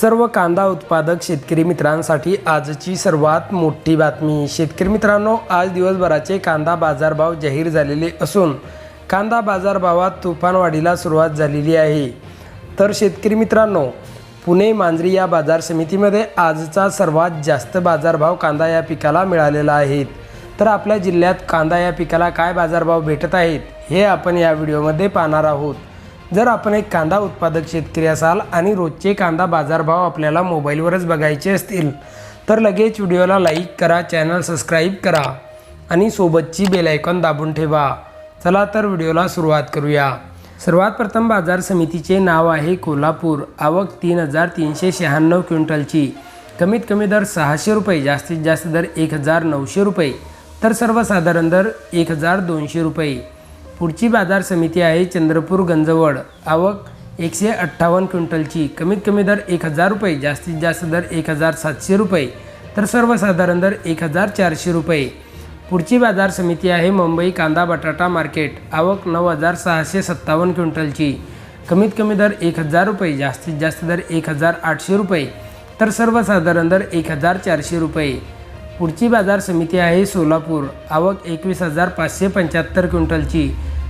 सर्व कांदा उत्पादक शेतकरी मित्रांसाठी आजची सर्वात मोठी बातमी. शेतकरी मित्रांनो आज दिवसभराचे कांदा बाजारभाव जाहीर झालेले असून कांदा बाजारभावात तुफानवाढीला सुरुवात झालेली आहे. तर शेतकरी मित्रांनो पुणे मांजरी या बाजार समितीमध्ये आजचा सर्वात जास्त बाजारभाव कांदा या पिकाला मिळालेला आहे. तर आपल्या जिल्ह्यात कांदा या पिकाला काय बाजारभाव भेटत आहेत हे आपण या व्हिडिओमध्ये पाहणार आहोत. जर आपण एक कांदा उत्पादक शेतकरी असाल आणि रोजचे कांदा बाजारभाव आपल्याला मोबाईलवरच बघायचे असतील तर लगेच व्हिडिओला लाईक करा चॅनल सबस्क्राईब करा आणि सोबतची बेल आयकॉन दाबून ठेवा. चला तर व्हिडिओला सुरुवात करूया. सर्वात प्रथम बाजार समितीचे नाव आहे कोल्हापूर. आवक तीन हजार तीनशे शहाण्णव क्विंटलची. कमीत कमी दर सहाशे रुपये जास्तीत जास्त दर एक हजार नऊशे रुपये तर सर्वसाधारण दर एक हजार दोनशे रुपये. पुढची बाजार समिती आहे चंद्रपूर गंजवड. आवक एकशे अठ्ठावन्न क्विंटलची. कमीत कमी दर एक हजार रुपये जास्तीत जास्त दर एक हजार सातशे रुपये तर सर्वसाधारण दर एक हजार चारशे रुपये. पुढची बाजार समिती आहे मुंबई कांदा बटाटा मार्केट. आवक नऊ हजार सहाशे सत्तावन्न क्विंटलची. कमीत कमी दर एक हजार रुपये जास्तीत जास्त दर एक हजार आठशे रुपये तर सर्वसाधारण दर एक हजार चारशे रुपये. पुढची बाजार समिती आहे सोलापूर. आवक एकवीस हजार पाचशे पंच्याहत्तर क्विंटलची.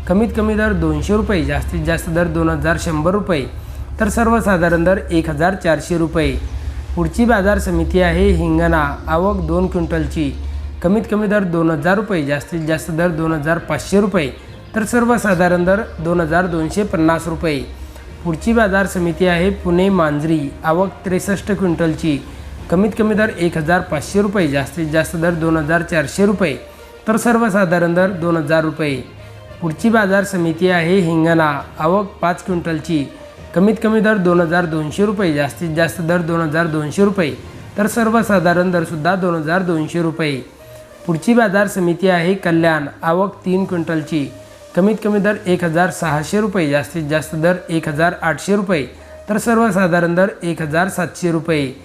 कमीत कमी दर दोनशे रुपये जास्तीत जास्त दर दोन हजार शंभर रुपये तर सर्वसाधारण दर एक हजार चारशे रुपये. पुढची बाजार समिती आहे हिंगणा. आवक दोन क्विंटलची. कमीत कमी दर दोन हजार रुपये जास्तीत जास्त दर दोन हजार पाचशे रुपये तर सर्वसाधारण दर दोन हजार दोनशे पन्नास रुपये. पुढची बाजार समिती आहे पुणे मांजरी. आवक त्रेसष्ट क्विंटलची. कमीत कमी दर एक हजार पाचशे रुपये जास्तीत जास्त दर दोन हजार चारशे रुपये. तर सर्वसाधारण दर दोन हजार रुपये. पुढची बाजार समिती आहे हिंगणा. आवक पाच क्विंटलची. कमीत कमी दर दोन हजार दोनशे रुपये जास्तीत जास्त दर दोन हजार दोनशे रुपये. तर सर्वसाधारण दरसुद्धा दोन हजार दोनशे रुपये. पुढची बाजार समिती आहे कल्याण. आवक तीन क्विंटलची. कमीत कमी दर एक हजार सहाशे रुपये जास्तीत जास्त दर एक हजार आठशे रुपये. तर सर्वसाधारण दर एक हजार सातशे रुपये.